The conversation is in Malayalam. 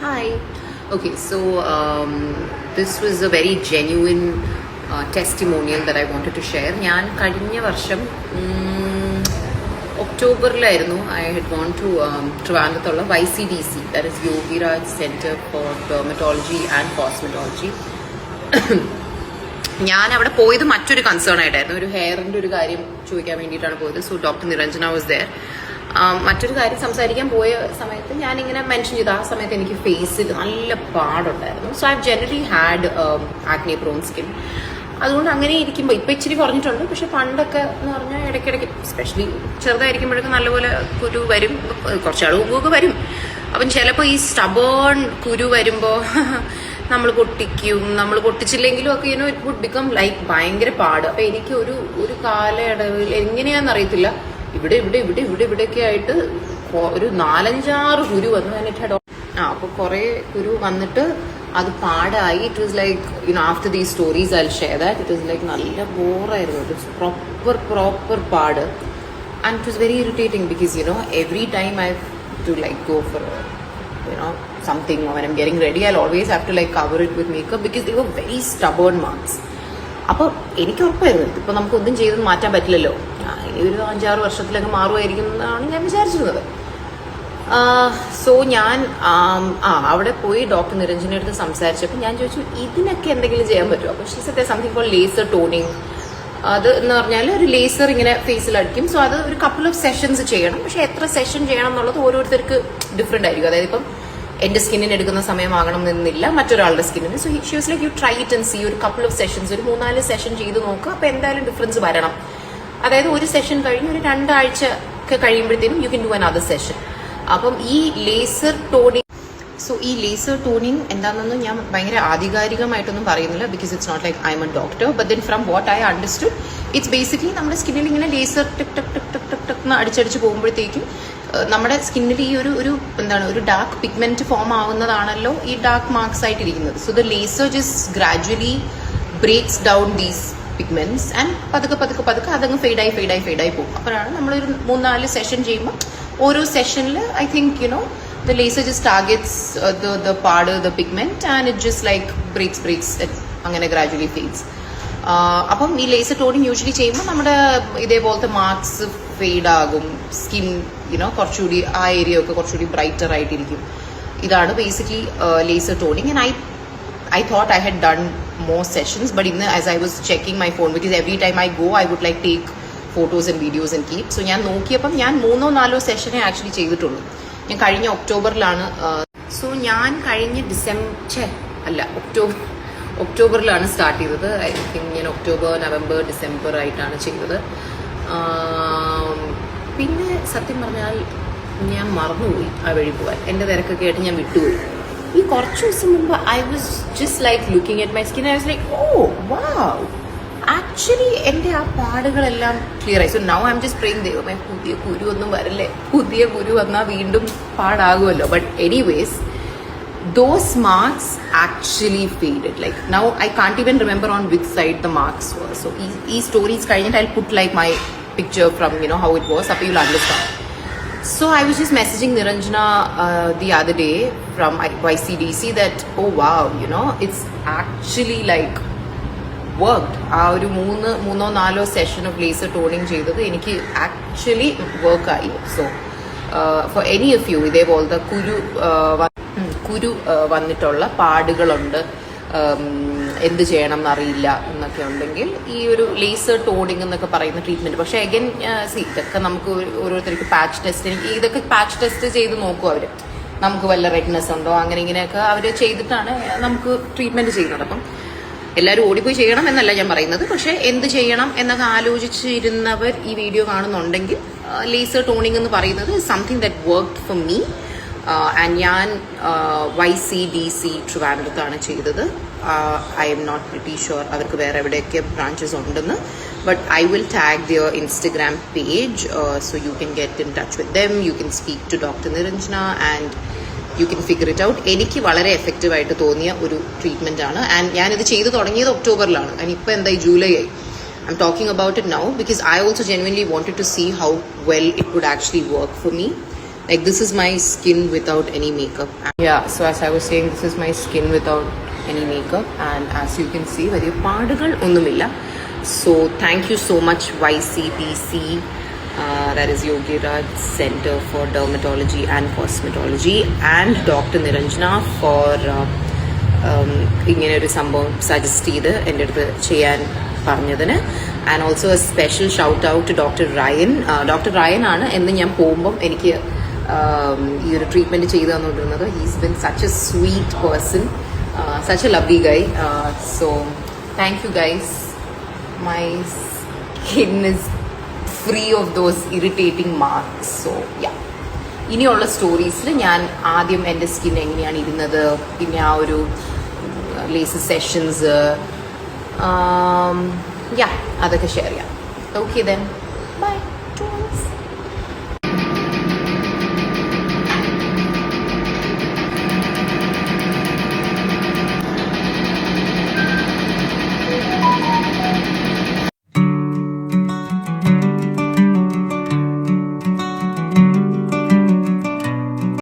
Hi. Okay, so um, this was a very genuine uh, testimonial that I wanted to share. ഞാൻ കഴിഞ്ഞ വർഷം ഒക്ടോബറിലായിരുന്നു I had gone to ട്രിവാൻഡ്രത്തുള്ള Y C D C that is Yogiraj centre for dermatology and cosmetology ഞാൻ അവിടെ പോയത് മറ്റൊരു കൺസേൺ ആയിട്ടായിരുന്നു ഒരു ഹെയറിന്റെ ഒരു കാര്യം ചോദിക്കാൻ വേണ്ടിയിട്ടാണ് പോയത് so doctor Niranjana was there മറ്റൊരു കാര്യം സംസാരിക്കാൻ പോയ സമയത്ത് ഞാൻ ഇങ്ങനെ മെൻഷൻ ചെയ്തു. ആ സമയത്ത് എനിക്ക് ഫേസിൽ നല്ല പാടുണ്ടായിരുന്നു. So I generally had acne prone skin അതുകൊണ്ട് അങ്ങനെ ഇരിക്കുമ്പോൾ ഇപ്പം ഇച്ചിരി കുറഞ്ഞിട്ടുണ്ട്. പക്ഷെ പണ്ടൊക്കെ എന്ന് പറഞ്ഞാൽ ഇടയ്ക്കിടയ്ക്ക് സ്പെഷ്യലി ചെറുതായിരിക്കുമ്പോഴൊക്കെ നല്ലപോലെ കുരു വരും. കുറച്ചാൾ ഉപ്പൊക്കെ വരും. അപ്പം ചിലപ്പോൾ ഈ സ്റ്റബേൺ കുരു വരുമ്പോൾ നമ്മൾ പൊട്ടിക്കും. നമ്മൾ പൊട്ടിച്ചില്ലെങ്കിലും ഒക്കെ ഇങ്ങനെ ഇറ്റ് വുഡ് ബിക്കം ലൈക്ക് ഭയങ്കര പാട്. അപ്പം എനിക്ക് ഒരു ഒരു കാലയളവിൽ എങ്ങനെയാന്ന് അറിയത്തില്ല. ഇവിടെ ഇവിടെ ഇവിടെ ഇവിടെ ഇവിടെയൊക്കെ ആയിട്ട് ഒരു നാലഞ്ചാറ് കുരു വന്നു എന്നിട്ട് ആ അപ്പൊ കുറെ കുരു വന്നിട്ട് അത് പാടായി. It was like you know after these stories I share that it was like നല്ല ബോറായിരുന്നു. ഇറ്റ് വാസ് പ്രോപ്പർ പ്രോപ്പർ പാട്. And it was very irritating because you know every time I to like go for you know something or when I'm getting ready, I'll always have to like cover it with makeup because very stubborn marks. അപ്പോൾ എനിക്ക് ഉറപ്പായിരുന്നു. ഇതിപ്പോൾ നമുക്ക് ഒന്നും ചെയ്ത് മാറ്റാൻ പറ്റില്ലല്ലോ. ഇനി ഒരു അഞ്ചാറ് വർഷത്തിലൊക്കെ മാറുമായിരിക്കും എന്നാണ് ഞാൻ വിചാരിച്ചിരുന്നത്. സോ ഞാൻ ആ അവിടെ പോയി ഡോക്ടർ നിരഞ്ജന അടുത്ത് സംസാരിച്ചപ്പോൾ ഞാൻ ചോദിച്ചു ഇതിനൊക്കെ എന്തെങ്കിലും ചെയ്യാൻ പറ്റുമോ? അപ്പോൾ she said something for laser toning അത് എന്ന് പറഞ്ഞാൽ ഒരു ലേസർ ഇങ്ങനെ ഫേസിൽ അടിക്കും. സോ അത് ഒരു കപ്പിൾ ഓഫ് സെഷൻസ് ചെയ്യണം. പക്ഷെ എത്ര സെഷൻ ചെയ്യണം എന്നുള്ളത് ഓരോരുത്തർക്ക് ഡിഫറെന്റ് ആയിരിക്കും. അതായത് ഇപ്പം എന്റെ സ്കിന്നിന് എടുക്കുന്ന സമയമാകണം എന്നില്ല. മറ്റൊരാളുടെ സ്കിന്നിന്. So she was like you try it and see ഒരു കപ്പിൾ ഓഫ് സെഷൻസ് ഒരു മൂന്നാൽ സെഷൻ ചെയ്ത് നോക്കുക അപ്പൊ എന്തായാലും ഡിഫറൻസ് വരണം. അതായത് ഒരു സെഷൻ കഴിഞ്ഞ് ഒരു രണ്ടാഴ്ച ഒക്കെ കഴിയുമ്പോഴത്തേനും you can do another session അപ്പം ഈ ലേസർ ടോണിങ് സോ ഈ ലേസർ ടോണിങ് എന്താണെന്നൊന്നും ഞാൻ ഭയങ്കര ആധികാരികമായിട്ടൊന്നും പറയുന്നില്ല because it's not like I'm a doctor but then from what I understood it's basically നമ്മുടെ സ്കിന്നിൽ ഇങ്ങനെ ലേസർ ടിക് ടക് ടക് ടക് ടക് ടക് എന്ന് അടിച്ചടിച്ച് പോകുമ്പോഴത്തേക്കും നമ്മുടെ സ്കിന്നിൽ ഈ ഒരു ഒരു എന്താണ് ഒരു ഡാർക്ക് പിഗ്മെന്റ് ഫോം ആവുന്നതാണല്ലോ ഈ ഡാർക്ക് മാർക്സ് ആയിട്ട് ആയിട്ടിരിക്കുന്നത്. So the laser just gradually breaks down these pigments and പതുക്കെ പതുക്കെ പതുക്കെ അതങ്ങ് ഫെയ്ഡായി ഫെയ്ഡായി ഫെയ്ഡായി പോകും. അപ്പോഴാണ് നമ്മളൊരു മൂന്നാൽ സെഷൻ ചെയ്യുമ്പോൾ ഓരോ സെഷനിൽ I think you know the laser just targets the the part the pigment and it just like breaks breaks അങ്ങനെ ഗ്രാജുവലി ഫെയ്ഡ്സ് അപ്പം ഈ ലേസർ ടോണിങ് യൂഷ്വലി ചെയ്യുമ്പോൾ നമ്മുടെ ഇതേപോലത്തെ മാർക്സ് ഫെയ്ഡ് ആകും. സ്കിൻ യുനോ കുറച്ചുകൂടി ആ ഏരിയ ഒക്കെ കുറച്ചുകൂടി ബ്രൈറ്റർ ആയിട്ടിരിക്കും. ഇതാണ് basically laser toning and I I thought I had done more sessions, but ഇന്ന് as as I was checking my phone, every time I go, I would like take photos and videos and keep. So ഞാൻ നോക്കിയപ്പം ഞാൻ മൂന്നോ നാലോ സെഷനെ ആക്ച്വലി ചെയ്തിട്ടുള്ളൂ. ഞാൻ കഴിഞ്ഞ ഒക്ടോബറിലാണ് സോ ഞാൻ കഴിഞ്ഞ ഡിസംബർ അല്ല ഒക്ടോബർ ഒക്ടോബറിലാണ് സ്റ്റാർട്ട് ചെയ്തത്. ഐ തിങ്ക് ഞാൻ ഒക്ടോബർ നവംബർ ഡിസംബർ ആയിട്ടാണ് ചെയ്തത്. ആം, പിന്നെ സത്യം പറഞ്ഞാൽ ഞാൻ മറന്നുപോയി ആ വഴി പോകാൻ എന്റെ തിരക്കൊക്കെ ആയിട്ട് ഞാൻ വിട്ടുപോയി. ഈ കുറച്ച് ദിവസം മുമ്പ് I was just like looking at my skin I was like oh wow actually എന്റെ ആ പാടുകളെല്ലാം ക്ലിയർ ആയി. So now I'm just praying ദൈവമേ പുതിയ കുരു ഒന്നും വരല്ലേ? പുതിയ കുരു വന്നാൽ വീണ്ടും പാടാകുമല്ലോ. But anyways those marks actually fade like now I can't even remember on with side the marks so ഈ സ്റ്റോറീസ് കഴിഞ്ഞിട്ട് I put like my picture from you know how it was. Up you'll understand. So I was just messaging Niranjana uh, the other day from YCDC that oh wow, you know, it's actually like worked ആ ഒരു മൂന്ന് മൂന്നോ നാലോ സെഷൻ ഓഫ് ലേസർ ടോണിങ് ചെയ്തത് എനിക്ക് actually വർക്കായി so for any of you ഇതേപോലത്തെ കുരു കുരു വന്നിട്ടുള്ള പാടുകളുണ്ട് എന്ത് ചെയ്യണം എന്നറിയില്ല എന്നൊക്കെ ഉണ്ടെങ്കിൽ ഈ ഒരു ലേസർ ടോണിങ് എന്നൊക്കെ പറയുന്ന ട്രീറ്റ്മെന്റ് പക്ഷേ അഗൈൻ സി ഇതൊക്കെ നമുക്ക് ഓരോരുത്തർക്ക് പാച്ച് ടെസ്റ്റ് ഇതൊക്കെ പാച്ച് ടെസ്റ്റ് ചെയ്ത് നോക്കും അവർ നമുക്ക് വല്ല റെഡ്നെസ് ഉണ്ടോ? അങ്ങനെ ഇങ്ങനെയൊക്കെ അവർ ചെയ്തിട്ടാണ് നമുക്ക് ട്രീറ്റ്മെന്റ് ചെയ്യുന്നത്. അപ്പം എല്ലാവരും ഓടിപ്പോയി ചെയ്യണം എന്നല്ല ഞാൻ പറയുന്നത്. പക്ഷെ എന്ത് ചെയ്യണം എന്നൊക്കെ ആലോചിച്ചിരുന്നവർ ഈ വീഡിയോ കാണുന്നുണ്ടെങ്കിൽ ലേസർ ടോണിംഗ് എന്ന് പറയുന്നത് something that work for me and ഞാൻ വൈ സി ഡി സി ട്രിവാൻഡ്രത്താണ് ചെയ്തത്. I'm not pretty sure അവർക്ക് വേറെ എവിടെയൊക്കെ ബ്രാഞ്ചസ് ഉണ്ടെന്ന്. But I will tag their Instagram page so you can get in touch with them you can speak to doctor Niranjana and you can figure it out എനിക്ക് വളരെ എഫക്റ്റീവ് ആയിട്ട് തോന്നിയ ഒരു ട്രീറ്റ്മെന്റ് ആണ്. ആൻഡ് ഞാനിത് ചെയ്തു തുടങ്ങിയത് ഒക്ടോബറിലാണ്. ആൻഡ് ഇപ്പോൾ എന്തായി? ജൂലൈ ആയി. I'm talking about it now because I also genuinely wanted to see how well it would actually work for me. Like this is my skin without any makeup. Yeah, so as I was saying, this is my skin without any makeup, and as you can see, ഒന്നുമില്ല so thank you so much Y C P C that is Yogiraj Center for Dermatology and Cosmetology and Dr. Niranjana for uh, um, ഒരു സംഭവം സജസ്റ്റ് ചെയ്ത് എന്റെ അടുത്ത് ചെയ്യാൻ പറഞ്ഞതിന് and also a special shout out doctor Ryan doctor Ryan ആണ് എന്ന് ഞാൻ പോകുമ്പം എനിക്ക് um, ഈ ഒരു ട്രീറ്റ്മെന്റ് ചെയ്തു തന്നുകൊണ്ടിരുന്നത്. He's been such a sweet person such a lovely guy so thank you guys my skin is free of those irritating marks so yeah ഇനിയുള്ള സ്റ്റോറീസിൽ ഞാൻ ആദ്യം എന്റെ സ്കിൻ എങ്ങനെയാണ് ഇരുന്നത് പിന്നെ ആ ഒരു ലേസ് സെഷൻസ് യാ അതൊക്കെ ഷെയർ ചെയ്യാം. Okay then